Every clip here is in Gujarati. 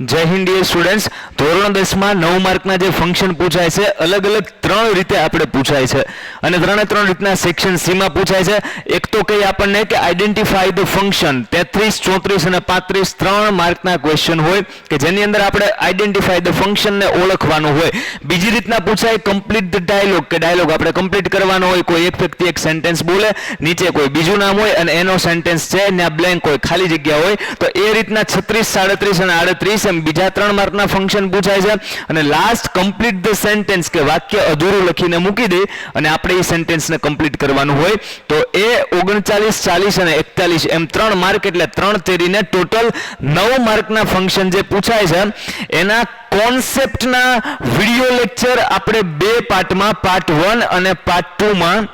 જય હિન્દ સ્ટુડન્ટ્સ ધોરણ દસમાં નવ માર્કના જે ફંક્શન પૂછાય છે અલગ અલગ ત્રણ રીતે આપણે પૂછાય છે. અને ત્રણે ત્રણ રીતના સેક્શન સીમાં પૂછાય છે. એક તો કહી આપણને કે આઈડેન્ટિફાઈ ધ ફંક્શન તેત્રીસ, ચોત્રીસ અને પાંત્રીસ ત્રણ માર્કના ક્વેશ્ચન હોય કે જેની અંદર આપણે આઈડેન્ટિફાઈ ધ ફંક્શનને ઓળખવાનું હોય. બીજી રીતના પૂછાય કમ્પ્લીટ ધ ડાયલોગ કે ડાયલોગ આપણે કમ્પ્લીટ કરવાનો હોય, કોઈ એક વ્યક્તિ એક સેન્ટેન્સ બોલે, નીચે કોઈ બીજું નામ હોય અને એનો સેન્ટેન્સ છે ને બ્લેન્ક હોય, ખાલી જગ્યા હોય, તો એ રીતના છત્રીસ, સાડત્રીસ અને આડત્રીસ એમ બીજા ત્રણ માર્કના ફંક્શન પૂછાય છે. અને લાસ્ટ કમ્પ્લીટ ધ સેન્ટેન્સ કે વાક્ય અધૂરું લખીને મૂકી દે અને આપણે એ સેન્ટેન્સને કમ્પ્લીટ કરવાનું હોય તો એ ઓગણચાલીસ, ચાલીસ અને એકતાલીસ એમ ત્રણ માર્ક એટલે ત્રણ તેરીને ટોટલ નવ માર્કના ફંક્શન જે પૂછાય છે, એના કોન્સેપ્ટના વીડિયો લેક્ચર આપણે બે પાર્ટમાં પાર્ટ વન અને પાર્ટ ટુમાં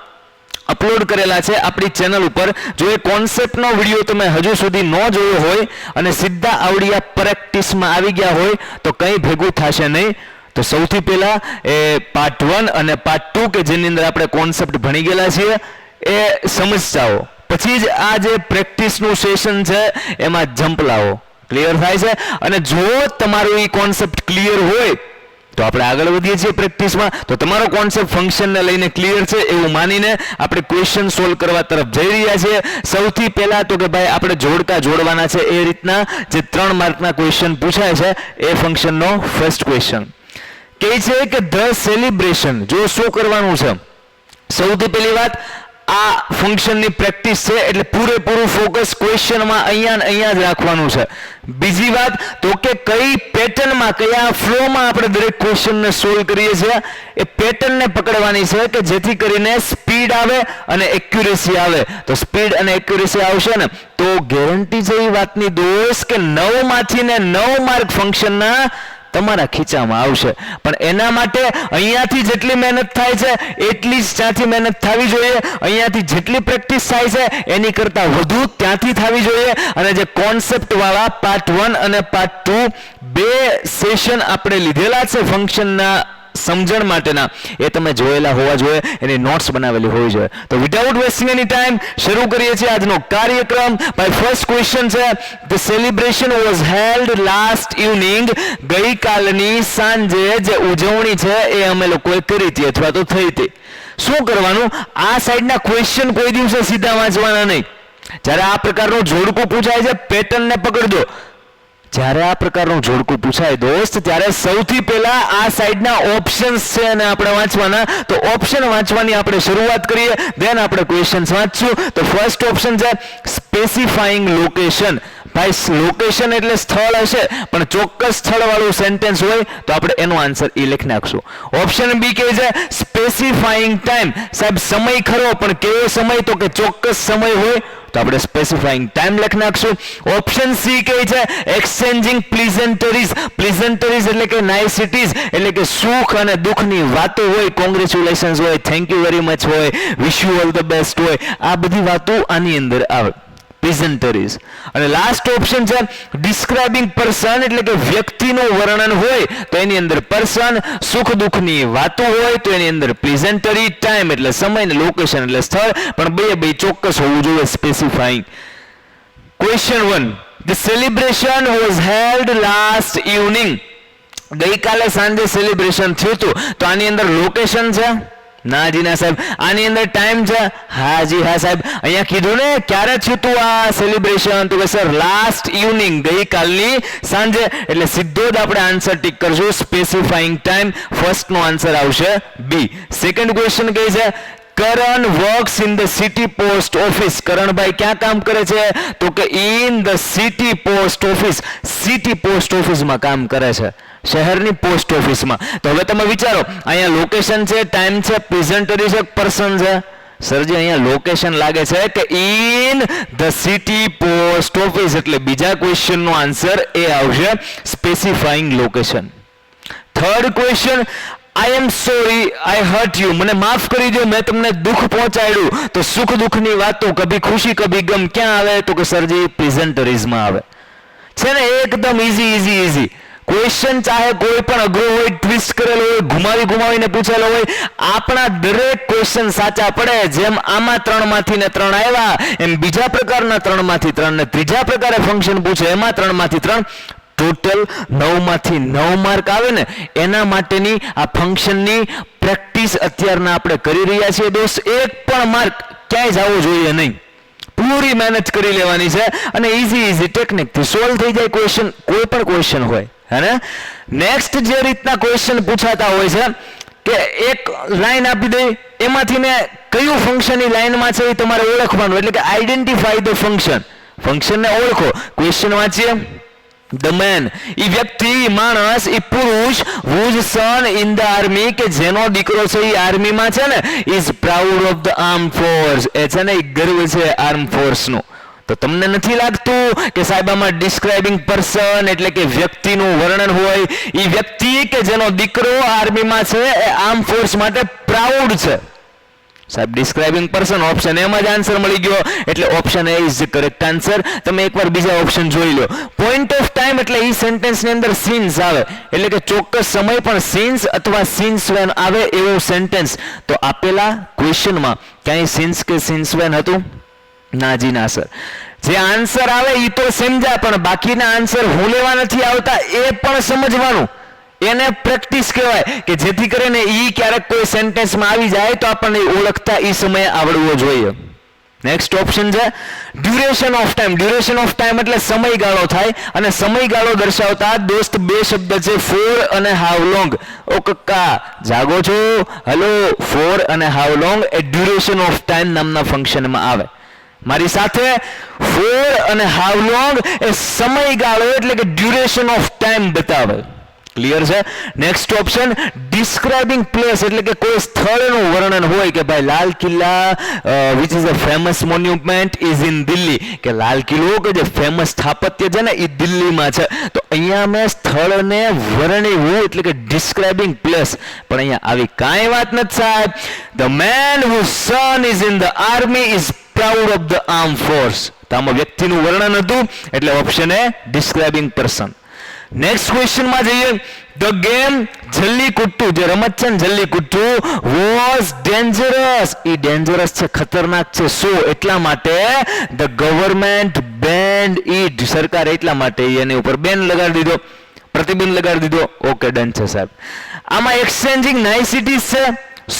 અપલોડ કરેલા છે આપણી ચેનલ ઉપર. જો એ કોન્સેપ્ટનો વીડિયો તમે હજુ સુધી ન જોયો હોય અને સીધા આવડિયા પ્રેક્ટિસમાં આવી ગયા હોય, તો કંઈ ભેગું થશે નહીં. તો સૌથી પહેલાં એ પાર્ટ વન અને પાર્ટ ટુ કે જેની અંદર આપણે કોન્સેપ્ટ ભણી ગયેલા છીએ, એ સમજતાઓ. પછી જ આ જે પ્રેક્ટિસનું સેશન છે, એમાં જમ્પ લાવો. ક્લિયર થાય છે? અને જો તમારું એ કોન્સેપ્ટ ક્લિયર હોય તો આપણે આગળ વધીએ છીએ પ્રેક્ટિસમાં. તો તમારો કોન્સેપ્ટ ફંક્શનને લઈને ક્લિયર છે એવું માનીને આપણે ક્વેશ્ચન સોલ્વ કરવા તરફ જઈ રહ્યા છીએ. સૌથી પહેલા તો કે ભાઈ આપણે જોડકા જોડવાના છે એ રીતના જે ત્રણ માર્કના ક્વેશ્ચન પૂછાય છે એ ફંક્શનનો ફર્સ્ટ ક્વેશ્ચન કહે છે કે ધ સેલિબ્રેશન જો શું કરવાનું છે? સૌથી પહેલી વાત આ ફંક્શનની પ્રેક્ટિસ છે એટલે પૂરેપૂરું ફોકસ ક્વેશ્ચનમાં અહીંયા અહીંયા જ રાખવાનું છે. બીજી વાત, તો કે કઈ પેટર્નમાં કયા ફ્લોમાં આપણે દરેક ક્વેશ્ચનને સોલ્વ કરીએ છીએ, એ પેટર્નને પકડવાની છે કે જેથી કરીને સ્પીડ આવે અને એક્યુરેસી આવે. તો સ્પીડ અને એક્યુરેસી આવશે ને, તો ગેરંટી એ વાતની દોષ કે નવમાંથી ને નવ માર્ક ફંક્શનના તમારા ખીચામાં આવશે. પણ એના માટે અહીંયાથી જેટલી મહેનત થાય છે, એટલી જ ત્યાંથી મહેનત થવી જોઈએ, અહીંયાથી જેટલી પ્રેક્ટિસ થાય છે, એની કરતાં વધુ ત્યાંથી થવી જોઈએ. અને જે કોન્સેપ્ટવાળા પાર્ટ વન અને પાર્ટ ટુ બે સેશન આપણે લીધેલા છે ફંક્શનના સમજણ માટેના એ તમે જોયેલા હોવા જોઈએ, એની નોટ્સ બનાવેલી હોવી જોઈએ. તો વિધાઉટ વેસ્ટિંગ એની ટાઈમ શરૂ કરીએ છીએ આજનો કાર્યક્રમ. માય ફર્સ્ટ ક્વેશ્ચન છે the celebration was held last evening ગઈકાલની સાંજે જે ઉજવણી છે, એ અમે લોકોએ કરી હતી અથવા તો થઈ હતી. શું કરવાનું? આ સાઈડના ક્વેશ્ચન કોઈ દિવસે સીધા વાંચવાના નહીં. જ્યારે આ પ્રકારનું જોડકું પૂછાય છે પેટર્નને પકડજો. જ્યારે આ પ્રકારનું જોડકું પૂછાય, દોસ્ત, ત્યારે સૌથી પહેલા આ સાઈડના ઓપ્શન્સ છે અને આપણે વાંચવાના. તો ઓપ્શન વાંચવાની આપણે શરૂઆત કરીએ દેન આપણે ક્વેશ્ચન્સ વાંચશું. તો ફર્સ્ટ ઓપ્શન છે સ્પેસિફાઈંગ લોકેશન ભાઈ લોકેશન એટલે સ્થળ હશે, પણ ચોક્કસ સ્થળવાળું સેન્ટેન્સ હોય તો આપણે એનો આન્સર એ લખી નાખશું. ઓપ્શન બી કહે છે સ્પેસિફાઈંગ ટાઈમ સાહેબ, સમય ખરો, પણ કેવો સમય? તો કે ચોક્કસ સમય હોય, તો આપણે સ્પેસિફાઈંગ ટાઈમ લખી નાખશું. ઓપ્શન સી કહે છે એક્સચેન્જિંગ પ્લિઝન્ટરીઝ પ્લિઝન્ટરીઝ એટલે કે નાઇસિટીઝ એટલે કે સુખ અને દુઃખની વાતો હોય કોંગ્રેચ્યુલેશન્સ હોય થેન્ક યુ વેરી મચ હોય wish you all the best હોય. આ બધી વાતો આની અંદર આવે. પ્રેઝન્ટરીઝ અને લાસ્ટ ઓપ્શન છે ડિસ્ક્રાઇબિંગ પર્સન એટલે કે વ્યક્તિનું વર્ણન હોય તો એની અંદર પર્સન સુખ દુઃખની વાતો હોય તો એની અંદર પ્રેઝન્ટરી ટાઈમ એટલે સમય ને લોકેશન એટલે સ્થળ. પણ બે બે ચોક્કસ હોવું જોઈએ specifying question one the celebration was held last evening ગઈકાલે સાંજે સેલિબ્રેશન થયું હતું. તો આની અંદર લોકેશન છે? ના જી ના સાહેબ, આની અંદર ટાઈમ છે. હા જી, હા સાહેબ. અહીંયા કીધું ને, ક્યારે થયું તું આ સેલિબ્રેશન તો કે સર લાસ્ટ ઇવનિંગ ગઈકાલની સાંજે. એટલે સીધો જ આપણે આન્સર ટીક કરશું. સ્પેસિફાઈંગ ટાઈમ ફર્સ્ટનો આન્સર આવશે બી સેકન્ડ ક્વેશ્ચન કહે છે? Karan works in the city post office Karanbhai ક્યાં કામ કરે છે? તો કે in the city post office city post ઓફિસમાં કામ કરે છે. શહેરની પોસ્ટ ઓફિસમાં. તો હવે તમે વિચારો, અહીંયા લોકેશન છે ટાઈમ છે પ્રેઝન્ટરી છે પર્સન છે. સરજી, અહીંયા લોકેશન લાગે છે કે in the city post office એટલે બીજા ક્વેશ્ચનનો આન્સર એ આવશે specifying location third question I am sorry I hurt you મને માફ કરી દો, મેં તમને દુઃખ પહોંચાડ્યું. તો સુખ દુઃખની વાતો, કભી ખુશી, કભી ગમ, ક્યાં આવે? તો કે સરજી પ્રેઝન્ટરીઝમાં આવે. છે ને, એકદમ ઈઝી ઈઝી ઈઝી ક્વેશ્ચન ચાહે કોઈ પણ અઘરો હોય ટ્વિસ્ટ કરેલો હોય, ઘુમાવી ઘુમાવીને પૂછેલો હોય, આપણા દરેક ક્વેશ્ચન સાચા પડે. જેમ આમાં ત્રણમાંથી ને ત્રણ આવ્યા, એમ બીજા પ્રકારના ત્રણમાંથી ત્રણ ને ત્રીજા પ્રકારે ફંક્શન પૂછે, એમાં ત્રણમાંથી ત્રણ. ટોટલ નવમાંથી નવ માર્ક આવે ને, એના માટેની આ ફંક્શનની પ્રેક્ટિસ અત્યારના આપણે કરી રહ્યા છીએ દોસ્ત. એક પણ માર્ક ક્યાંય જવો જોઈએ નહીં. પૂરી મહેનત કરી લેવાની છે અને ઇઝી ઈઝી ટેકનિકથી સોલ્વ થઈ જાય ક્વેશ્ચન કોઈ પણ ક્વેશ્ચન હોય. હે નેક્સ્ટ જે રીતના ક્વેશ્ચન પૂછાતા હોય છે, કે એક લાઈન આપી દઈ, એમાંથી ને કયું ફંક્શન એ લાઈનમાં છે એ તમારે ઓળખવાનું, એટલે કે આઈડેન્ટિફાઈ ધ ફંક્શન ફંક્શનને ઓળખો. ક્વેશ્ચન વાંચીએ. ધ મેન એ વ્યક્તિ માણસ એ પુરુષ whose son in the army કે જેનો દીકરો છે એ આર્મીમાં છે ને is proud of the arm force એ છે ને એ ગર્વ છે આર્મ ફોર્સનું તો તમને નથી લાગતું કે સાહેબ આમાં ડિસ્ક્રાઇબિંગ પર્સન એટલે કે વ્યક્તિનું વર્ણન હોય? એ વ્યક્તિ કે જેનો દીકરો આર્મીમાં છે, એ આર્મ ફોર્સ માટે પ્રાઉડ છે. સાહેબ ડિસ્ક્રાઇબિંગ પર્સન ઓપ્શન એમાં જ આન્સર મળી ગયો. એટલે option A is correct answer તમે એકવાર બીજા ઓપ્શન જોઈ લો. પોઈન્ટ ઓફ ટાઈમ એટલે એ સેન્ટેન્સની અંદર સીન્સ આવે. એટલે કે ચોક્કસ સમય પણ સીન્સ અથવા સીન્સ વેન આવે એવું સેન્ટેન્સ તો આપેલા ક્વેશ્ચનમાં ક્યાંય સીન્સ કે સીન્સ વેન હતું? ના જી ના, સર. જે આન્સર આવે એ તો સમજ્યા, પણ બાકીના આન્સર હું લેવા નથી આવતા એ પણ સમજવાનું. એને પ્રેક્ટિસ કહેવાય કે જેથી કરીને એ ક્યારેક કોઈ સેન્ટેન્સમાં આવી જાય તો આપણને ઓળખતા એ સમયે આવડવો જોઈએ. નેક્સ્ટ ઓપ્શન છે duration of time duration of time એટલે સમયગાળો થાય અને સમયગાળો દર્શાવતા દોસ્ત બે શબ્દ છે ફોર અને હાવ લોંગ ઓ કક્કા જાગો છો? હલો ફોર અને હાવ લોંગ એ ડ્યુરેશન ઓફ ટાઈમ નામના ફંક્શનમાં આવે. મારી સાથે ફોર અને હાવ લોંગ એ સમયગાળો એટલે કે ડ્યુરેશન ઓફ ટાઈમ બતાવે. ક્લિયર છે? નેક્સ્ટ ઓપ્શન ડિસ્ક્રાઇબિંગ પ્લેસ એટલે કે કોઈ સ્થળનું વર્ણન હોય કે ભાઈ Lal Qila which is a famous monument is in Delhi કે લાલ કિલ્લો કે જે ફેમસ સ્થાપત્ય છે ને, એ દિલ્હીમાં છે. તો અહીંયા મેં સ્થળને વર્ણવ્યું એટલે કે ડિસ્ક્રાઇબિંગ પ્લેસ પણ અહીંયા આવી કાંઈ વાત નથી સાહેબ. The man who son is in the army is proud of the arm force તો આમાં વ્યક્તિનું વર્ણન હતું, એટલે option A describing person next ક્વેશ્ચનમાં જઈએ. ધ ગેમ જલ્લી કુટ્ટુ જે રમત છે ને જલ્લી કુટ્ટુ વોઝ ડેન્જરસ એ ડેન્જરસ છે, ખતરનાક છે. શું? એટલા માટે ધ ગવર્મેન્ટ બેન્ડ ઇટ સરકાર એટલા માટે એની ઉપર બેન લગાડી દીધો. પ્રતિબંધ લગાડી દીધો. ઓકે ડન છે સાહેબ. આમાં એક્સચેન્જિંગ નાઇસિટીઝ છે.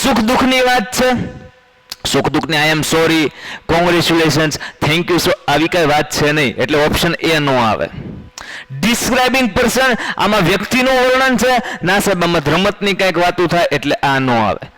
સુખ દુઃખની વાત છે. સુખ દુઃખની I am sorry congratulations thank you so આવી કઈ વાત છે નહીં. એટલે ઓપ્શન એ નો આવે. ડિસ્ક્રાઇબિંગ પર્સન આમાં વ્યક્તિનું વર્ણન છે. ના સાહેબ, આમાં રમતની કંઈક વાતું થાય એટલે આ નો આવે.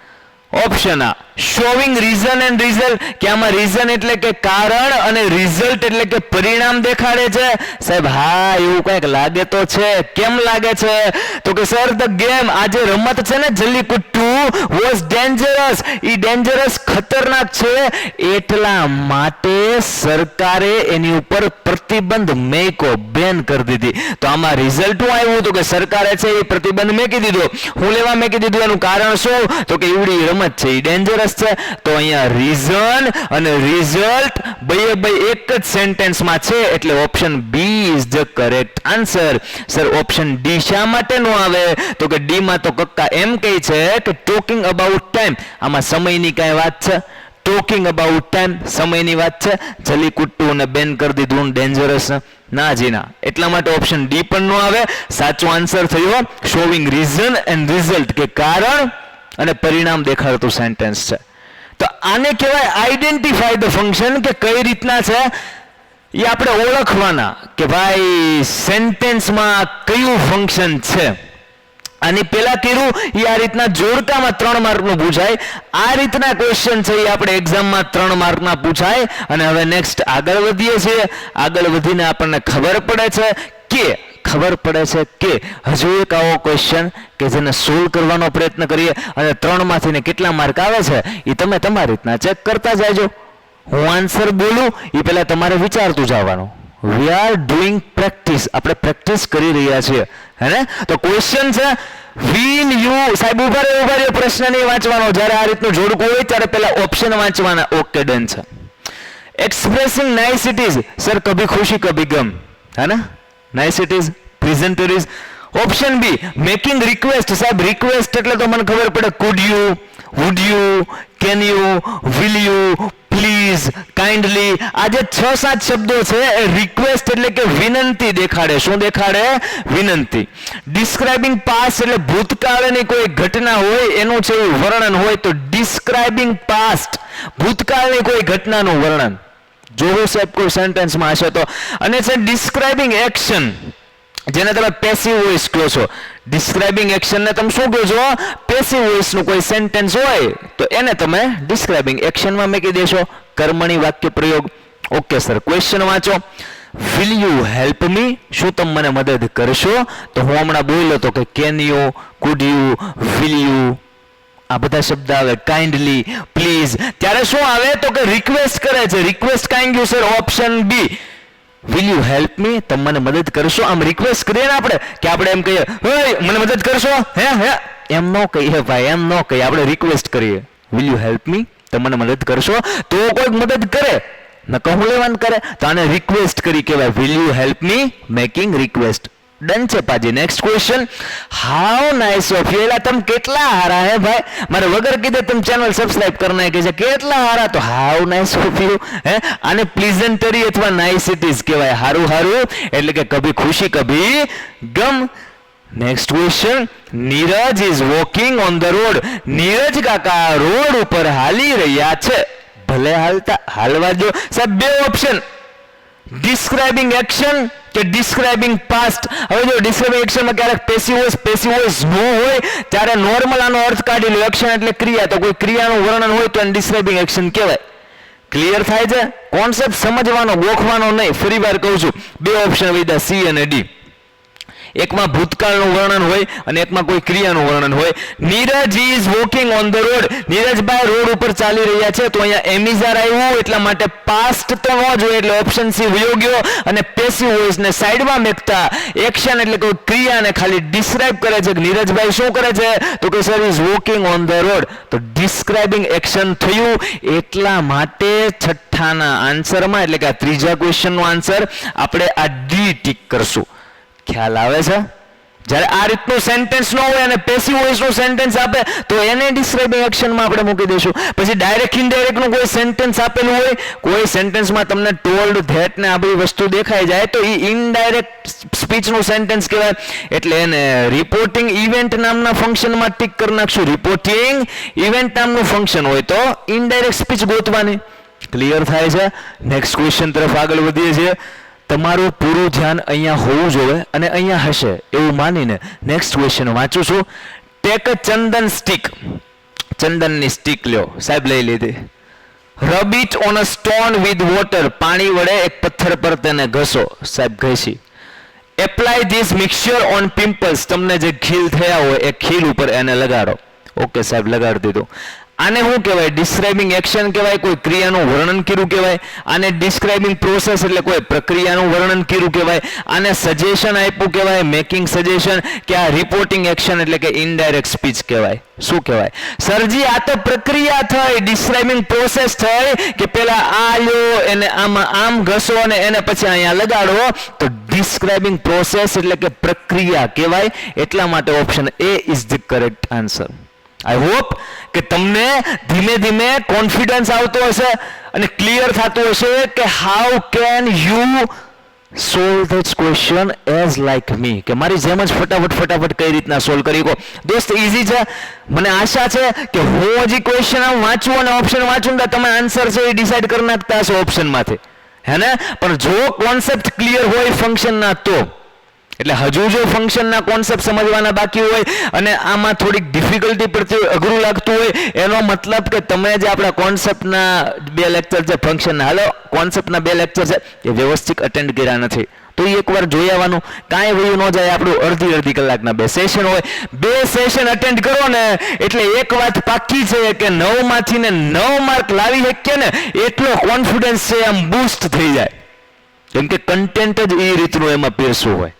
ઓપ્શન આ શોવિંગ રીઝન એન્ડ રિઝલ્ટ કે આમાં રીઝન એટલે કે કારણ અને રિઝલ્ટ એટલે કે પરિણામ દેખાડે છે. સાહેબ, હા, એવું કંઈક લાગે તો છે. કેમ લાગે છે? તો કે સર ધ ગેમ આ જે રમત છે ને, જલ્લીકુટ્ટુ વોઝ ડેન્જરસ ઈ ડેન્જરસ ખતરનાક છે. એટલા માટે સરકારે એની ઉપર પ્રતિબંધ મેકો બેન કરી દીધી. તો આમાં રિઝલ્ટ શું આવ્યું? તો કે, સરકારે છે એ પ્રતિબંધ મેકી દીધો. હું લેવા મેકી દીધું? એનું કારણ શું? તો કે એવડી રમત છે. એ ડેન્જરસ છે, તો અહીંયા રીઝન અને રિઝલ્ટ બે બે એક જ સેન્ટેન્સમાં છે, એટલે option B is the correct answer sir option D શા માટે નો આવે? તો કે ડી માં તો કક્કા એમ કહે છે કે ટોકિંગ અબાઉટ ટાઈમ આમાં સમયની કાંઈ વાત છે? ટોકિંગ અબાઉટ ટાઈમ સમયની વાત છે? જલી કુટ્ટુ ને બેન કરી દીધું ડેન્જરસ ના જી ના, એટલા માટે ઓપ્શન ડી પણ નો આવે. સાચો આન્સર થયો. શોવિંગ રીઝન એન્ડ રિઝલ્ટ કે કારણ અને પરિણામ દેખાડતું સેન્ટેન્સ છે. તો આને કહેવાય આઈડેન્ટિફાય ધ ફંક્શન કે કઈ રીતના છે? એ આપણે ઓળખવાના કે ભાઈ સેન્ટેન્સમાં કયું ફંક્શન છે. આની પેલા કર્યું, એ આ રીતના જોડકામાં ત્રણ માર્કનું પૂછાય. આ રીતના ક્વેશ્ચન છે, એ આપણે એક્ઝામમાં ત્રણ માર્કના પૂછાય. અને હવે નેક્સ્ટ આગળ વધીએ છીએ. આગળ વધીને આપણને ખબર પડે છે કે ખબર પડે છે કે હજુ એક આવો ક્વેશ્ચન કે જેને સોલ્વ કરવાનો પ્રયત્ન કરીએ અને ત્રણમાંથી ને કેટલા માર્ક આવે છે એ તમે તમારી રીતના ચેક કરતા જાયજો હું આન્સર બોલું એ પહેલાં તમારે વિચારતું જવાનું. વી આર ડુઈંગ પ્રેક્ટિસ આપણે પ્રેક્ટિસ કરી રહ્યા છીએ. હે ને તો ક્વેશ્ચન છે વિન યુ સાહેબ, ઊભા રહે ઊભા રહે. પ્રશ્ન નહીં વાંચવાનો. જ્યારે આ રીતનું જોડકું હોય, ત્યારે પહેલા ઓપ્શન વાંચવાના. ઓકે ડન છે expressing niceties sir Kabhi Khushi, કભી ગમ. હે ना niceties pleasantries option B making request સાહેબ રિક્વેસ્ટ એટલે તો મને ખબર પડે could you would you can you will you please kindly આ જે છ સાત શબ્દો છે, એ રિક્વેસ્ટ એટલે કે વિનંતી દેખાડે. શું દેખાડે? વિનંતી. ડિસ્ક્રાઇબિંગ પાસ એટલે ભૂતકાળની કોઈ ઘટના હોય, એનું છે વર્ણન હોય તો ડિસ્ક્રાઇબિંગ પાસ્ટ ભૂતકાળની કોઈ ઘટનાનું વર્ણન. જોવો સાહેબ કોઈ સેન્ટેન્સમાં હશે તો. અને છે ડિસ્ક્રાઇબિંગ એક્શન જેને તમે પેસિવ વોઇસ કહો છો. ડિસ્ક્રાઇબિંગ એક્શનને તમે શું કહો છો? પેસિવ વોઇસનું કોઈ સેન્ટેન્સ હોય, તો એને તમે ડિસ્ક્રાઇબિંગ એક્શનમાં મૂકી દેશો. કર્મણી વાક્ય પ્રયોગ. ઓકે સર ક્વેશ્ચન વાંચો. વિલ યુ હેલ્પ મી શું તમે મને મદદ કરશો? તો હું હમણાં બોલ્યો તો કે can you could you will you આ બધા શબ્દ આવે. કાઇન્ડલી પ્લીઝ ત્યારે શું આવે? તો કે રિક્વેસ્ટ કરે છે. રિક્વેસ્ટ કાઇન્ડ ગયું sir option B will you help me તમે મને મદદ કરશો? આમ રિક્વેસ્ટ કરીએ ને આપણે, કે આપણે એમ કહીએ, હે, મને મદદ કરશો? હે હે. એમ ન કહીએ ભાઈ, એમ ન કહીએ. આપણે રિક્વેસ્ટ કરીએ. વિલ યુ હેલ્પ મી તમે મને મદદ કરશો. તો કોઈક મદદ કરે. ન કહું લેવાનું કરે. તો આને રિક્વેસ્ટ કરી કહેવાય. Will you help me making request done છે પાજી. Next question how nice of you એલા, તમે કેટલા હારા હે ભાઈ? મારે વગર કીધે તમે ચેનલ સબસ્ક્રાઇબ કરી નાખી છે. કેટલા હારા? તો હાઉ નાઇસ ઓફ યુ હે? આને પ્લીઝન્ટરી અથવા નાઇસિટીઝ કહેવાય. હારું હારું. એટલે કે કભી ખુશી, કભી ગમ. Next question Neeraj is walking on the road Neeraj કાકા રોડ ઉપર હાલી રહ્યા છે. ભલે હાલતા, હાલવા જો સાહેબ, બે ઓપ્શન ડિસ્ક્રાઇબિંગ એક્શન કે ડિસ્ક્રાઇબિંગ પાસ્ટ હવે જો ડિસ્ક્રાઇબિંગ એક્શનમાં ક્યારેક પેસિવ વોઇસ પેસિવ વોઇસ નો હોય, ત્યારે નોર્મલ આનો અર્થ કાઢી લો. એક્શન એટલે ક્રિયા. તો કોઈ ક્રિયાનું વર્ણન હોય તો એને ડિસ્ક્રાઇબિંગ એક્શન કહેવાય. ક્લિયર થાય છે? કોન્સેપ્ટ સમજવાનો, ગોખવાનો નહીં. ફરી વાર કહું છું. બે ઓપ્શન વિધા સી અને ડી એકમાં ભૂતકાળનું વર્ણન હોય અને એકમાં કોઈ ક્રિયાનું વર્ણન હોય. Neeraj is walking on the road નીરજભાઈ road ઉપર ચાલી રહ્યા છે, તો અહીંયા એમિઝાર આવ્યું, એટલા માટે પાસ્ટ તો ન જોઈએ, એટલે ઓપ્શન સી વયો ગયો અને પેસિવ વોઇસને સાઈડમાં મેકતા એક્શન એટલે કોઈ ક્રિયાને ખાલી ડિસ્ક્રાઇબ કરે છે. કે નીરજભાઈ શું કરે છે? તો કે sir is walking on the road તો ડિસ્ક્રાઇબિંગ એક્શન થયું, એટલા માટે છઠ્ઠાના આન્સરમાં એટલે કે આ ત્રીજા ક્વેશ્ચનનો આન્સર આપણે આ ડી ટીક કરશું. ખ્યાલ આવે છે? જ્યારે આ રીતનું સેન્ટેન્સ ન હોય અને પેસિવ વોઇસનું સેન્ટેન્સ આપે, તો એને ડિસ્ક્રાઇબિંગ એક્શનમાં આપણે મૂકી દઈશું. પછી ડાયરેક્ટ ઇનડાયરેક્ટનું કોઈ સેન્ટેન્સ આપેલું હોય, કોઈ સેન્ટેન્સમાં તમને ટોલ્ડ ધેટ ને આ બધી વસ્તુ દેખાઈ જાય, તો એ ઇનડાયરેક્ટ સ્પીચનું સેન્ટેન્સ કહેવાય. એટલે એને રિપોર્ટિંગ ઇવેન્ટ નામના ફંક્શનમાં ટીક કરી નાખશું. રિપોર્ટિંગ ઇવેન્ટ નામનું ફંક્શન હોય તો ઇનડાયરેક્ટ સ્પીચ ગોતવાની. ક્લિયર થાય છે? નેક્સ્ટ ક્વેશ્ચન તરફ આગળ વધીએ છીએ. તમારું પૂરું ધ્યાન અહીંયા હોવું જોઈએ અને અહીંયા હશે એવું માનીને નેક્સ્ટ ક્વેશ્ચન વાંચું છું. ટેક ચંદન સ્ટીક ચંદનની સ્ટીક લ્યો. સાહેબ લઈ લીધી. Rub it on a stone with water પાણી વડે એક પથ્થર પર તેને ઘસો. સાહેબ ઘસી. Apply this mixture on pimples તમને જે ખીલ થયા હોય એ ખીલ ઉપર એને લગાડો. ઓકે સાહેબ, લગાડી દીધું. આને શું કહેવાય? ડિસ્ક્રાઇબિંગ એક્શન કહેવાય, કોઈ ક્રિયાનું વર્ણન કર્યું કહેવાય, આને ડિસ્ક્રાઇબિંગ પ્રોસેસ એટલે કોઈ પ્રક્રિયાનું વર્ણન કર્યું કહેવાય, આને સજેશન આપ્યું કહેવાય મેકિંગ સજેશન કે આ રિપોર્ટિંગ એક્શન એટલે કે ઇનડાયરેક્ટ સ્પીચ કહેવાય. શું કહેવાય? સરજી, આ તો પ્રક્રિયા થઈ ડિસ્ક્રાઇબિંગ પ્રોસેસ થઈ કે પેલા આ લ્યો એને આમાં, આમ ઘસો અને એને પછી અહીંયા લગાડો તો ડિસ્ક્રાઇબિંગ પ્રોસેસ એટલે કે પ્રક્રિયા કહેવાય, એટલા માટે option A is the correct answer I hope કે તમને ધીમે ધીમે કોન્ફિડન્સ આવતો હશે અને ક્લિયર થતું હશે કે how can you solve this question as like me કે મારી જેમ જ ફટાફટ ફટાફટ કઈ રીતના સોલ્વ કરી કો દોસ્ત ઇઝી છે. મને આશા છે કે હું હજી ક્વેશ્ચન આમ વાંચું અને ઓપ્શન વાંચું તો તમે આન્સર છે એ ડિસાઈડ કરી નાખતા હશો ઓપ્શનમાંથી હે ને? પણ જો કોન્સેપ્ટ ક્લિયર હોય ફંક્શનના તો. એટલે હજુ જો ફંક્શનના કોન્સેપ્ટ સમજવાના બાકી હોય અને આમાં થોડીક ડિફિકલ્ટી પડતી હોય, અઘરું લાગતું હોય, એનો મતલબ કે તમે જે આપણા કોન્સેપ્ટના બે લેક્ચર છે ફંક્શનના હાલો કોન્સેપ્ટના બે લેક્ચર છે, એ વ્યવસ્થિત અટેન્ડ કર્યા નથી. તો એ એકવાર જોઈ આવવાનું. કાંઈ વયું ન જાય, આપણું અડધી અડધી કલાકના બે સેશન હોય. બે સેશન અટેન્ડ કરો ને, એટલે એક વાત પાકી છે કે નવમાંથી ને નવ માર્ક લાવી શકીએ ને, એટલો કોન્ફિડન્સ છે, આમ બૂસ્ટ થઈ જાય. કેમ કે કન્ટેન્ટ જ એ રીતનું એમાં પીરસવું હોય.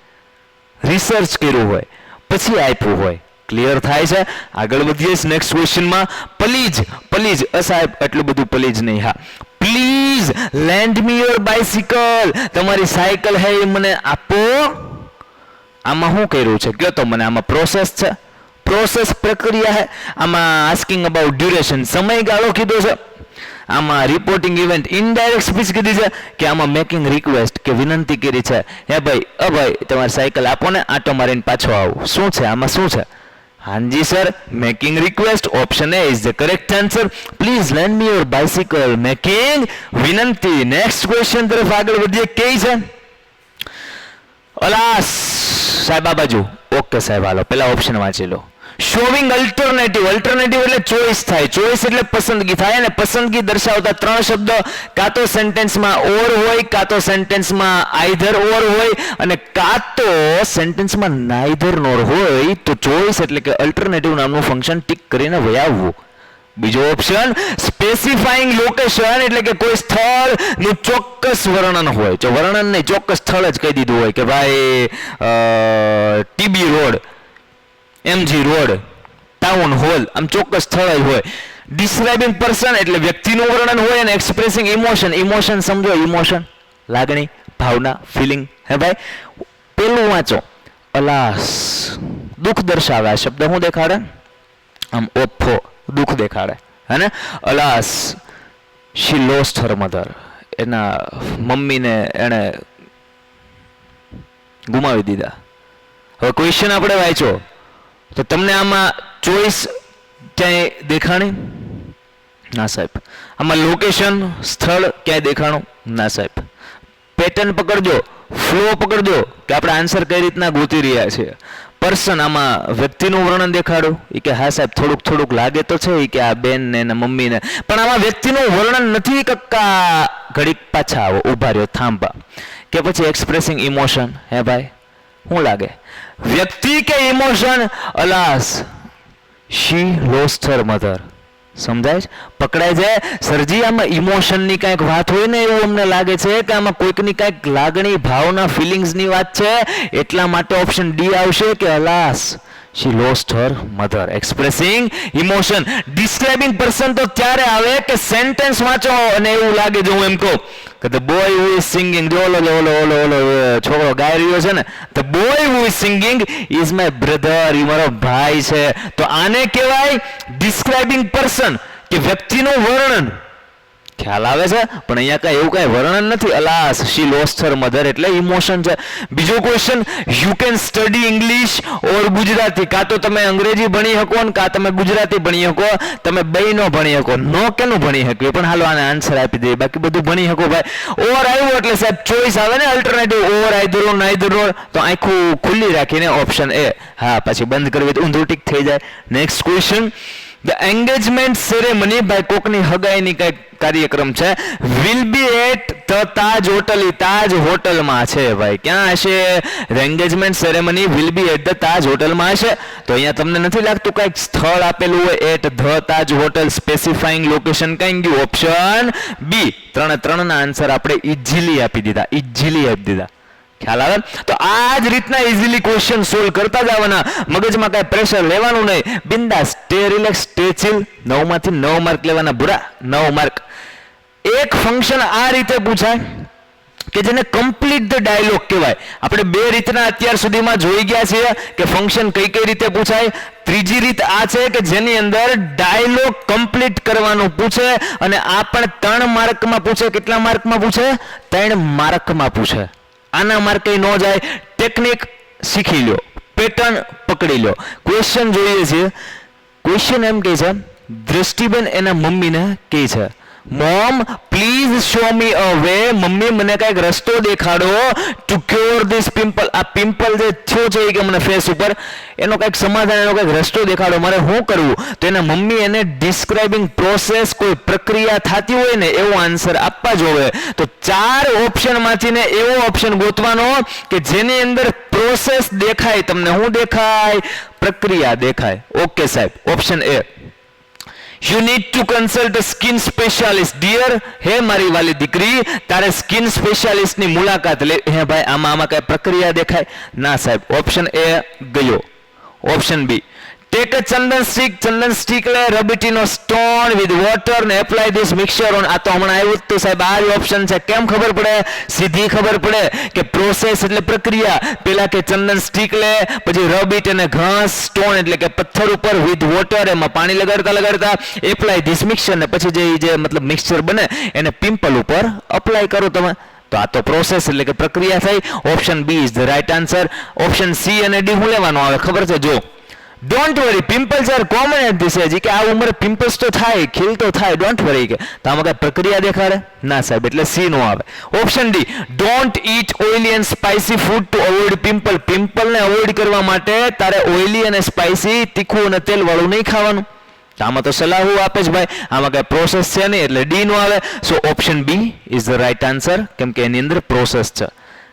રિસર્ચ કર્યું હોય, પછી આપ્યું હોય. ક્લિયર થાય છે? આગળ વધીએ નેક્સ્ટ ક્વેશ્ચનમાં પ્લીઝ પ્લીઝ સાહેબ એટલું બધું પ્લીઝ નહીં. હા. Please lend me your bicycle તમારી સાયકલ હે એ મને આપો. આમાં શું કર્યું છે? કયો તો મને, આમાં પ્રોસેસ છે. પ્રોસેસ પ્રક્રિયા હે. આમાં આસ્કિંગ અબાઉટ ડ્યુરેશન સમયગાળો કીધો છે. આમાં રિપોર્ટિંગ ઇવેન્ટ ઇનડાયરેક્ટ સ્પીચ કીધી છે કે આમાં મેકિંગ રિક્વેસ્ટ કે વિનંતી કરી છે. હે ભાઈ, અ ભાઈ, તમારી સાયકલ આપો ને, આટો મારીને પાછો આવું. શું છે? આમાં શું છે? હાજી sir making request option A is the correct answer please lend me your bicycle making વિનંતી. નેક્સ્ટ ક્વેશ્ચન તરફ આગળ વધીએ. કઈ છે? અલાસ! સાહેબ, આ બાજુ. ઓકે સાહેબ, હાલો. પેલા ઓપ્શન વાંચી લો. શોવિંગ અલ્ટરનેટિવ અલ્ટરનેટિવ એટલે ચોઈસ થાય. ચોઈસ એટલે પસંદગી થાય અને પસંદગી દર્શાવતા ત્રણ શબ્દ કાં તો સેન્ટેન્સમાં ઓર હોય, કાં તો સેન્ટેન્સમાં આઈધર ઓર હોય અને કાં તો સેન્ટેન્સમાં નાઈધર નોર હોય તો ચોઈસ એટલે કે અલ્ટરનેટિવ નામનું ફંક્શન ટીક કરીને વયાવવું બીજો ઓપ્શન સ્પેસિફાઈંગ લોકેશન એટલે કે કોઈ સ્થળ ચોક્કસ વર્ણન હોય. જો વર્ણન નહીં ચોક્કસ સ્થળ જ કહી દીધું હોય કે ભાઈ TB road. MG road town hall આમ ચોક્કસ સ્થળ હોય. ડિસ્ક્રાઇબિંગ પર્સન એટલે વ્યક્તિનું વર્ણન હોય અને એક્સપ્રેસિંગ ઇમોશન ઇમોશન સમજો ઇમોશન લાગણી, ભાવના ફિલિંગ હે ભાઈ? પેલું વાંચો. અલાસ. દુઃખ દર્શાવે આ શબ્દ શું દેખાડે? આમ ઓફો દુઃખ દેખાડે. હે અલાસ. શી લોસ્ટ હર મધર એના મમ્મીને એણે ગુમાવી દીધા. હવે ક્વેશ્ચન આપણે વાંચો તો તમને આમાં ચોઈસ ક્યાંય દેખાણી? ના સાહેબ. આમાં લોકેશન સ્થળ ક્યાંય દેખાણું? ના સાહેબ. પેટર્ન પકડજો ફ્લો પકડજો કે આપણે આન્સર કઈ રીતના ગોતી રહ્યા છીએ. પર્સન આમાં વ્યક્તિનું વર્ણન દેખાડો. એ કે, હા સાહેબ, થોડુંક થોડુંક લાગે તો છે. કે, આ બેન ને મમ્મીને. પણ આમાં વ્યક્તિનું વર્ણન નથી કક્કા. ઘડીક પાછા આવો, ઊભા રહ્યો, થાંભા. કે પછી એક્સપ્રેસિંગ ઇમોશન હે ભાઈ, શું લાગે? વ્યક્તિ કે emotion alas. She lost her mother સમજાય છે? પકડાય છે? સરજી, આમાં ઇમોશનની કાંઈક વાત હોય ને એવું અમને લાગે છે કે આમાં કોઈકની કાંઈક લાગણી, ભાવના ફિલિંગ્સની વાત છે? એટલા માટે ઓપ્શન ડી આવશે કે alas. She lost her mother expressing emotion describing person તો ત્યારે આવે? કે સેન્ટેન્સ વાંચો અને એવું લાગે જો હું એમ કહું. કે the boy who is singing જો ઓલો ઓલો ઓલો ઓલો છોકરો ગાઈ રહ્યો છે ને the boy who is singing is my brother ઈ મારો ભાઈ છે. તો આને કહેવાય ડિસ્ક્રાઇબિંગ પર્સન કે વ્યક્તિનું વર્ણન. ખ્યાલ આવે છે? પણ અહીંયા કાંઈ એવું કાંઈ વર્ણન નથી. Alas she lost her mother એટલે ઇમોશન છે. બીજો question you can study English or Gujarati. કાં તો તમે અંગ્રેજી ભણી શકો ને કાં તમે ગુજરાતી ભણી શકો. તમે બેયનો ભણી શકો. નો કેનું ભણી શકો પણ હાલો, આને આન્સર આપી દઈએ. બાકી બધું ભણી શકો ભાઈ. ઓર આવ્યું એટલે સાહેબ ચોઈસ આવે ને alternative or either or neither or તો આખું ખુલ્લી રાખીને ઓપ્શન એ હા, પછી બંધ કરવી તો ઊંધું ટીક થઈ જાય. Next question the engagement ceremony by કોકની હગાઈની કંઈક કાર્યક્રમ છે. Will be at the Taj hotel એ તાજ હોટલમાં છે ભાઈ. ક્યાં હશે? Engagement ceremony will be at the Taj હોટલમાં હશે. તો અહીંયા તમને નથી લાગતું કંઈક સ્થળ આપેલું હોય? At the Taj hotel specifying location કઈ ગયું? ઓપ્શન બી ત્રણે ત્રણના આન્સર આપણે ઇઝીલી આપી દીધા. ઇઝીલી આપી દીધા. ખ્યાલ આવે? તો આ જ રીતના ઇઝીલી ક્વેશ્ચન સોલ્વ કરતા જવાના. મગજમાં કાંઈ પ્રેશર લેવાનું નહીં. બિંદાસ સ્ટે રિલેક્સ સ્ટે ચિલ નવમાંથી નવ માર્ક લેવાના બુરા નવ માર્ક એક ફંક્શન આ રીતે પૂછાય કે જેને કમ્પ્લીટ ધ ડાયલોગ કહેવાય. આપણે બે રીતના અત્યાર સુધીમાં જોઈ ગયા છીએ કે ફંક્શન કઈ કઈ રીતે પૂછાય. ત્રીજી રીત આ છે કે જેની અંદર ડાયલોગ કમ્પ્લીટ કરવાનું પૂછે અને આ પણ ત્રણ માર્કમાં પૂછે. કેટલા માર્કમાં પૂછે? ત્રણ માર્કમાં પૂછે. આના માર્કે ન જાય. ટેકનિક શીખી લો પેટર્ન પકડી લો ક્વેશ્ચન જોઈએ છે. ક્વેશ્ચન એમ કહે છે, દ્રષ્ટિબેન એના મમ્મીને કહે છે mom please show me a way mummy, મને કાંઈક રસ્તો દેખાડો. ટુ ક્યોર ધીસ પિમ્પલ આ પિમ્પલ જે થયો છે કે મને ફેસ ઉપર, એનો કંઈક સમાધાન, એનો કંઈક રસ્તો દેખાડો. મારે શું કરવું? તો એના મમ્મી એને ડિસ્ક્રાઇબિંગ પ્રોસેસ કોઈ પ્રક્રિયા થતી હોય ને, એવો આન્સર આપવા જોવે. તો ચાર ઓપ્શનમાંથી ને એવો ઓપ્શન ગોતવાનો કે જેની અંદર પ્રોસેસ દેખાય. તમને શું દેખાય? પ્રક્રિયા દેખાય. ઓકે સાહેબ. Option A you need to consult skin specialist dear હે મારી વાલી દીકરી, તારે સ્કિન સ્પેશિયાલિસ્ટની મુલાકાત લે હે ભાઈ, આમાં આમાં કઈ પ્રક્રિયા દેખાય? ના સાહેબ ઓપ્શન એ ગયો. Option B take a chandan stick chandan stick લે, રબીટીનો સ્ટોન વિથ વોટર ને એપ્લાય ધીસ મિક્સચર ઓન આ તો હમણાં આવ્યું તો સાહેબ. આ ઓપ્શન છે. કેમ ખબર પડે? સીધી ખબર પડે કે પ્રોસેસ એટલે પ્રક્રિયા. પેલા કે ચંદન સ્ટિક લે, પછી રબીટ અને ઘાસ સ્ટોન એટલે કે પથ્થર ઉપર વિથ વોટર એમાં પાણી લગાડતા લગાડતા એપ્લાય ધીસ મિક્સચર ને પછી જે જે મતલબ મિક્સચર બને એને પિમ્પલ ઉપર અપ્લાય કરો તમે. તો આ તો પ્રોસેસ એટલે કે પ્રક્રિયા થઈ. Option B is the right answer option C અને ડી હું લેવાનો આવે. ખબર છે? જો. Don't worry pimples are common at this age કે આ ઉંમરે પિમ્પલ્સ તો થાય, ખીલ તો થાય. ડોન્ટ વરી કે તો આમાં કઈ પ્રક્રિયા દેખાડે? ના સાહેબ, એટલે સી નો આવે. Option D don't eat oily and spicy food to avoid pimple પિમ્પલને avoid કરવા માટે તારે ઓઇલી અને સ્પાઇસી તીખું અને તેલ વાળું નહીં ખાવાનું. આમાં તો સલાહ હું આપે જ ભાઈ. આમાં કઈ પ્રોસેસ છે નહીં, એટલે ડી નો આવે. So option B is the right answer કેમ કે એની અંદર પ્રોસેસ છે.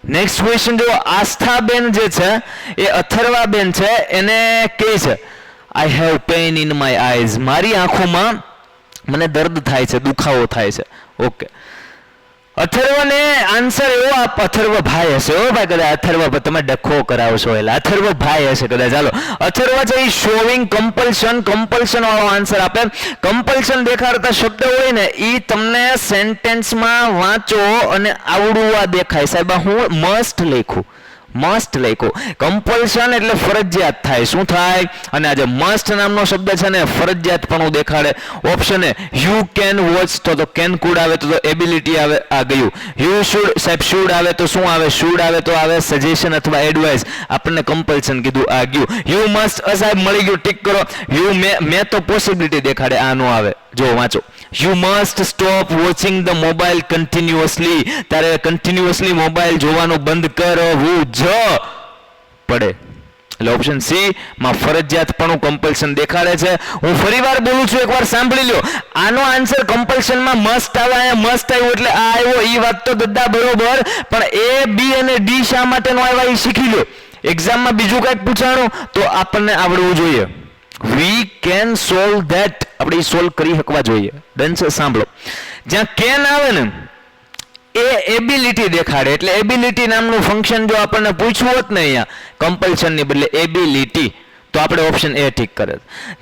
નેક્સ્ટ ક્વેશ્ચન જો, આસ્થાબેન જે છે, એ અથર્વાબેન છે, એને કહે છે I have pain in my eyes મારી આંખોમાં મને દર્દ થાય છે, દુખાવો થાય છે. ઓકે અથર્વને આન્સર એવો આપ અથર્વ ભાઈ હશે. ઓ ભાઈ, કદાચ અથર્વ તમે ડખો કરાવશો એટલે અથર્વ ભાઈ હશે કદાચ. ચાલો અથર્વ છે એ શોવિંગ કમ્પલ્શન કમ્પલ્શન વાળો આન્સર આપે. કમ્પલ્શન દેખાડતા શબ્દ હોય ને એ તમને સેન્ટેન્સમાં વાંચો અને આવડવા દેખાય. સાહેબ હું મસ્ટ લખ્યું મસ્ટ લખ્યું. કમ્પલ્શન એટલે ફરજિયાત થાય. શું થાય? અને આજે મસ્ટ નામનો શબ્દ છે ને ફરજિયાત પણ દેખાડે. Option A you can watch તો તો કેન કુડ આવે, તો એબિલિટી આવે, આ ગયું. યુ શુડ સાહેબ શુડ આવે, તો શું આવે? શુડ આવે, તો આવે સજેશન અથવા એડવાઇસ આપણને કમ્પલ્શન કીધું, આ ગયું. યુ મસ્ટ સાહેબ મળી ગયું. ટીક કરો. યુ મે મેં તો પોસિબિલિટી દેખાડે, આ નો આવે. જો વાંચો. You must stop watching the mobile continuously તારે કન્ટિન્યુઅસલી મોબાઈલ જોવાનું બંધ કરવું જ પડે. એટલે ઓપ્શન સી માં ફરજિયાતપણું કમ્પલ્શન દેખાડે છે. હું ફરીવાર બોલું છું, એકવાર સાંભળી લ્યો. આનો આન્સર કમ્પલ્શનમાં મસ્ટ આવે, અહીંયા મસ્ટ આવ્યું એટલે આ આવ્યો એ વાત તો દદ્દા બરોબર, પણ એ બી અને ડી શા માટેનો આવ્યા એ શીખી લો એક્ઝામમાં બીજું કંઈક પૂછાણું, તો આપણને આવડવું જોઈએ. વી કેન સોલ્વ ધેટ આપણે એ સોલ્વ કરી શકવા જોઈએ. ડન છે સાંભળો. જ્યાં કેન આવે ને, એ એબિલિટી દેખાડે. એટલે એબિલિટી નામનું ફંક્શન જો આપણને પૂછવું હોત ને અહીંયા કમ્પલ્શનની બદલે એબિલિટી તો આપણે ઓપ્શન એ ઠીક કરે.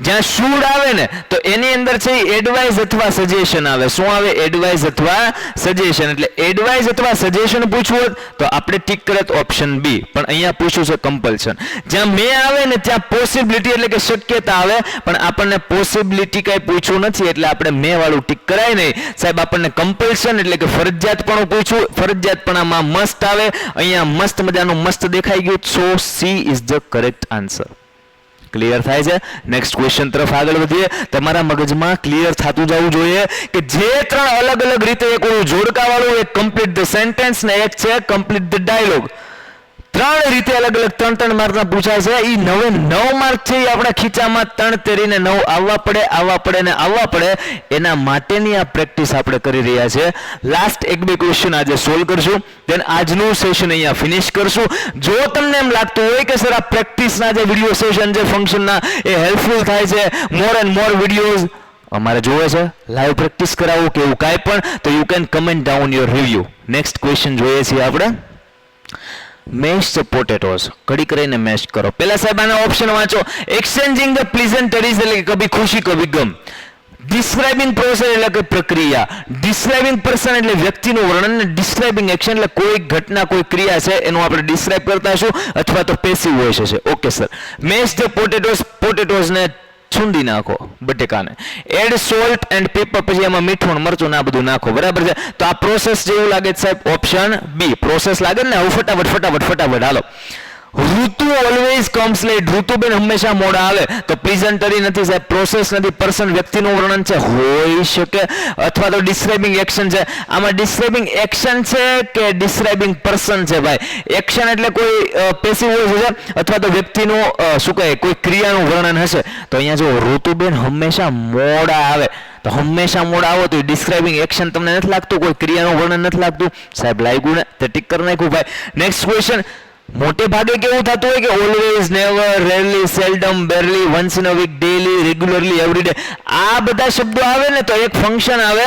જ્યાં શુડ આવે ને, તો એની અંદર છે એડવાઇસ અથવા સજેશન આવે. શું આવે? એડવાઇસ અથવા સજેશન એટલે એડવાઇસ અથવા સજેશન પૂછવું હોત, તો આપણે ઠીક કરત ઓપ્શન બી પણ અહીંયા પૂછ્યું છે કમ્પલશન જ્યાં મે આવે ને, ત્યાં પોસિબિલિટી એટલે કે શક્યતા આવે. પણ આપણને પોસિબિલિટી કાંઈ પૂછવું નથી, એટલે આપણે મે વાળું ટીક કરાય નહીં. સાહેબ, આપણને કમ્પલશન એટલે કે ફરજિયાતપણું પૂછવું. ફરજિયાતપણામાં મસ્ત આવે. અહીંયા મસ્ત મજાનું મસ્ત દેખાઈ ગયું. So C is the correct answer clear થાય છે. નેક્સ્ટ ક્વેશ્ચન તરફ આગળ વધીએ. તમારા મગજમાં ક્લિયર થતું જવું જોઈએ કે જે ત્રણ અલગ અલગ રીતે એક ઓલું જોડકાવાળું, એક કમ્પ્લીટ ધ સેન્ટેન્સ ને એક છે કમ્પ્લીટ ધ ડાયલોગ ત્રણ રીતે અલગ અલગ ત્રણ ત્રણ માર્કના પૂછાય છે. એ નવે નવ માર્ક છે એ આપણા ખીચામાં ત્રણ તેરીને નવ આવવા પડે આવવા પડે ને આવવા પડે. એના માટેની આ પ્રેક્ટિસ આપણે કરી રહ્યા છે. લાસ્ટ એક બે ક્વેશ્ચન આજે સોલ્વ કરશું. દેન આજનું સેશન અહીંયા ફિનિશ કરશું. જો તમને એમ લાગતું હોય કે સર આ પ્રેક્ટિસના જે વીડિયો સેશન છે ફંક્શનના એ હેલ્પફુલ થાય છે મોર એન્ડ મોર વિડીયોઝ અમારે જોવે છે. લાઈવ પ્રેક્ટિસ કરાવવું કે એવું કાંઈ પણ, તો you can comment down your review next question જોઈએ છીએ આપણે. મેશ પોટેટોસ ઘડી કરીને મેશ કરો. પેલા સાહેબ આના ઓપ્શન વાંચો. એક્સચેન્જિંગ ધ પ્લીઝન્ટરીઝ એટલે કે કભી ખુશી, કભી ગમ. ડિસ્ક્રાઇબિંગ પ્રોસેસ એટલે કે પ્રક્રિયા. ડિસ્ક્રાઇબિંગ પર્સન એટલે વ્યક્તિનું વર્ણન અને ડિસ્ક્રાઇબિંગ એક્શન એટલે કોઈ ઘટના, કોઈ ક્રિયા છે, એનું આપણે ડિસ્ક્રાઇબ કરતા છું અથવા તો પેસિવ વોઇસ હશે. Okay sir mash the potatoes પોટેટોઝને છૂંદી નાખો બટેકાને. એડ સોલ્ટ એન્ડ પેપર પછી એમાં મીઠું મરચું આ બધું નાખો. બરાબર છે? તો આ પ્રોસેસ જેવું લાગે છે સાહેબ? ઓપ્શન બી પ્રોસેસ લાગે ને આવું ફટાફટ ફટાફટ ફટાફટ. હાલો. ઋતુ ઓલવેઝ કમ્સ લેટ ઋતુબેન હંમેશા મોડા આવે. તો પ્રેઝન્ટરી નથી સાહેબ પ્રોસેસ નથી. પર્સન વ્યક્તિનું વર્ણન છે. હોઈ શકે અથવા તો ડિસ્ક્રાઇબિંગ એક્શન છે. આમાં ડિસ્ક્રાઇબિંગ એક્શન છે કે ડિસ્ક્રાઇબિંગ પર્સન છે ભાઈ? એક્શન એટલે કોઈ પેસિવ હોય છે અથવા તો વ્યક્તિનું શું કહે? કોઈ ક્રિયાનું વર્ણન હશે? તો અહીંયા જો ઋતુબેન હંમેશા મોડા આવે. તો હંમેશા મોડા આવો તો ડિસ્ક્રાઇબિંગ એક્શન તમને નથી લાગતું? કોઈ ક્રિયાનું વર્ણન નથી લાગતું? સાહેબ, લાગ્યું ને? તે ટીક કરી નાખ્યું ભાઈ. નેક્સ્ટ ક્વેશ્ચન મોટે ભાગે કેવું થતું હોય કે always never rarely seldom barely once in a week daily regularly everyday આ બધા શબ્દો આવે ને તો એક ફંક્શન આવે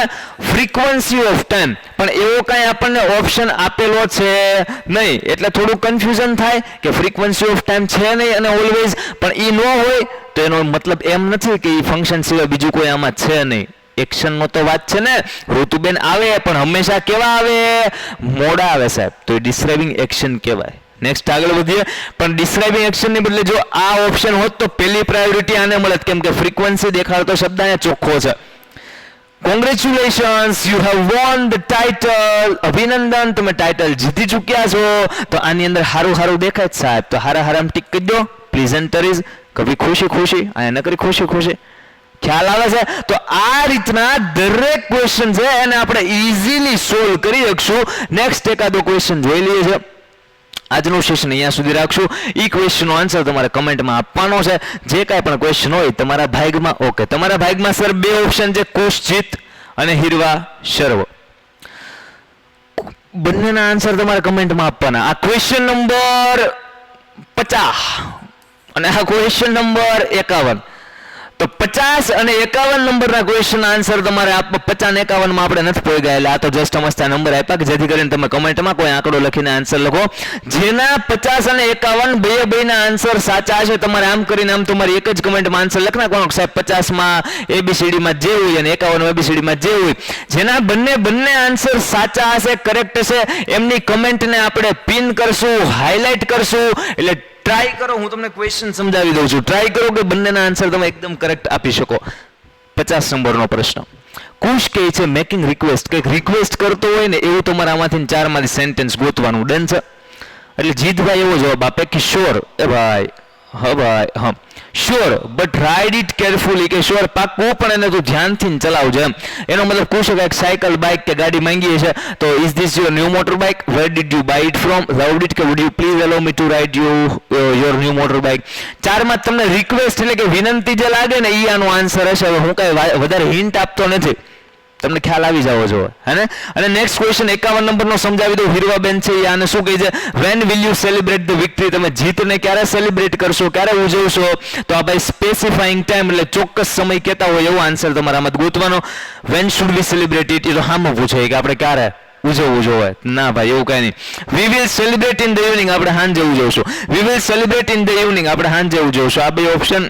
ફ્રીક્વન્સી ઓફ ટાઈમ પણ એવો કાંઈ આપણને ઓપ્શન આપેલો છે નહીં. એટલે થોડું કન્ફ્યુઝન થાય કે ફ્રીક્વન્સી ઓફ ટાઈમ છે નહીં અને ઓલવેઝ પણ એ ન હોય તો એનો મતલબ એમ નથી કે એ ફંક્શન સિવાય બીજું કોઈ આમાં છે નહીં. એક્શનનો તો વાત છે ને. ઋતુબેન આવે, પણ હંમેશા કેવા આવે? મોડા આવે સાહેબ. તો એ ડિસ્ક્રાઇબિંગ એક્શન કહેવાય. નેક્સ્ટ આગળ વધીએ. પણ ડિસ્ક્રાઇબિંગ એક્શનની બદલે જો આ ઓપ્શન હોત તો પહેલી પ્રાયોરિટી આને મળત. કેમ કે ફ્રીક્વન્સી દેખાડતો શબ્દ અહીંયા ચોખ્ખો છે. Congratulations you have won the title અભિનંદન, તમે ટાઇટલ જીતી ચૂક્યા છો. તો આની અંદર હારું હારું દેખાય જ સાહેબ. તો હારા હારામ ટીક કરી દો. પ્રેઝન્ટરીઝ કભી ખુશી ખુશી. અહીંયા નકરી કરી ખુશી ખુશી. ખ્યાલ આવે છે? તો આ રીતના દરેક ક્વેશ્ચન છે એને આપણે ઇઝીલી સોલ્વ કરી શકશું. નેક્સ્ટ એકાદો ક્વેશ્ચન જોઈ લઈએ છે. આજનું સેશન અહીંયા સુધી રાખશું. એ ક્વેશ્ચનનો આન્સર તમારે કમેન્ટમાં આપવાનો છે. જે કાંઈ પણ ક્વેશ્ચન હોય તમારા ભાગમાં, ઓકે, તમારા ભાગમાં સર બે ઓપ્શન છે કોશજીત અને હિરવા શર્વ. બંનેના આન્સર તમારે કમેન્ટમાં આપવાના. આ ક્વેશ્ચન નંબર પચાસ અને આ ક્વેશ્ચન નંબર એકાવન. પચાસ અને એકાવન નંબરના ક્વેશ્ચન આન્સર તમારે પચાસ ને એકાવનમાં આપણે નથી પડી ગયા એટલે આ તો જસ્ટ અમસ્તા નંબર આપ્યા કે જેથી કરીને તમે કમેન્ટમાં કોઈ આંકડો લખીને આન્સર લખો. જેના પચાસ અને એકાવન બે બેના આન્સર સાચા હશે તમારે આમ કરીને આમ તમારી એક જ કમેન્ટમાં આન્સર લખના કોણ સાહેબ પચાસમાં એબીસીડીમાં જે હોય અને એકાવન એબીસીડીમાં જે હોય. જેના બંને બંને આન્સર સાચા હશે કરેક્ટ હશે, એમની કમેન્ટને આપણે પિન કરશું હાઇલાઇટ કરશું. એટલે ટ્રાય કરો, હું તમને ક્વેશ્ચન સમજાવી દઉં છું. ટ્રાય કરો કે બંનેના આન્સર તમે એકદમ કરેક્ટ આપી શકો. પચાસ નંબરનો પ્રશ્ન. કુશ કહે છે મેકિંગ રિક્વેસ્ટ કંઈક રિક્વેસ્ટ કરતો હોય ને, એવું તમારે આમાંથી ચારમાંથી સેન્ટેન્સ ગોતવાનું. ડન છે? એટલે જીતભાઈ એવો જવાબ આપે કે શ્યોર એ ભાઈ હા ભાઈ, હા. Sure but ride it carefully કે શ્યોર પાકું પણ એને તું ધ્યાનથી ચલાવજો એમ. એનો મતલબ પૂછો કે એક સાયકલ બાઇક કે ગાડી માંગીએ છે, તો is this your new motor bike where did you buy it from loved it કે would you please allow me to ride you your new motor bike ચારમાં તમને રિક્વેસ્ટ એટલે કે વિનંતી જે લાગે ને એ આનો આન્સર હશે. હવે હું કાંઈ વધારે હિન્ટ આપતો નથી. તમને ખ્યાલ આવી જાવ જો હે અને નેક્સ્ટ ક્વેશ્ચન એકાવન નંબરનો સમજાવી દઉં. હીરવાબેન છે આને શું કહે છે? When will you celebrate the victory તમે જીતને ક્યારે સેલિબ્રેટ કરશો? ક્યારે ઉજવશો? તો આ ભાઈ સ્પેસિફાઈંગ ટાઈમ એટલે ચોક્કસ સમય કહેતા હોય એવો આન્સર તમારા મત ગોતવાનો. When should we celebrate it તો હામાં પૂછે કે આપણે ક્યારે ઉજવવું જોવે ના ભાઈ, એવું કઈ નહીં. We will celebrate in the evening આપણે હાંજે ઉજવશું. We will celebrate in the evening આપણે હાંજે ઉજવશું. આ બે ઓપ્શન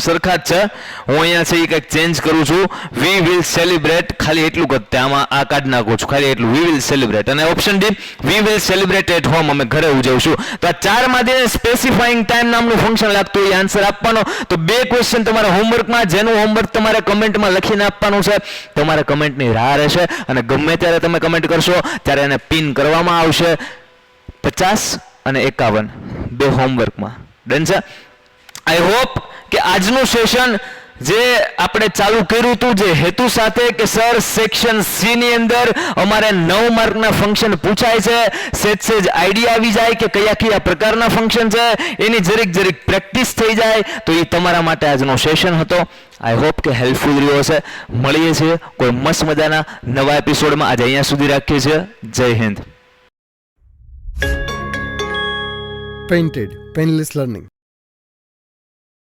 સરખા જ છે. હું અહીંયા છે એ કંઈક ચેન્જ કરું છું. વી વિલ સેલિબ્રેટ ખાલી એટલું જ. આમાં આ કાઢ નાખું છું. ખાલી એટલું. વી વિલ સેલિબ્રેટ અને option D we will celebrate at home અમે ઘરે ઉજવશું. તો આ ચારમાંથી સ્પેસિફાઈંગ ટાઈમ નામનું ફંક્શન લાગતું હોય આન્સર આપવાનો. તો બે ક્વેશ્ચન તમારા હોમવર્કમાં જેનું હોમવર્ક તમારે કમેન્ટમાં લખીને આપવાનું છે. તમારે કમેન્ટની રાહ રહેશે. અને ગમે ત્યારે તમે કમેન્ટ કરશો, ત્યારે એને પિન કરવામાં આવશે. પચાસ અને એકાવન. બે હોમવર્કમાં ડન છે? આઈ હોપ કે આજનું સેશન જે આપણે ચાલુ કર્યું હતું જે હેતુ સાથે કે સર સેક્શન સી ની અંદર અમારે નવ માર્કના ફંક્શન પૂછાય છે, સેજ સેજ આઈડિયા આવી જાય કે કયા કયા પ્રકારના ફંક્શન છે, એની જરીક જરીક પ્રેક્ટિસ થઈ જાય, તો એ તમારા માટે આજનો સેશન હતો. આઈ હોપ કે હેલ્પફુલ રહ્યો હશે. મળીએ છીએ કોઈ મસ્ત મજાના નવા એપિસોડમાં આજે અહીંયા સુધી રાખીએ છીએ. જય હિન્દ. Painted painless Learning.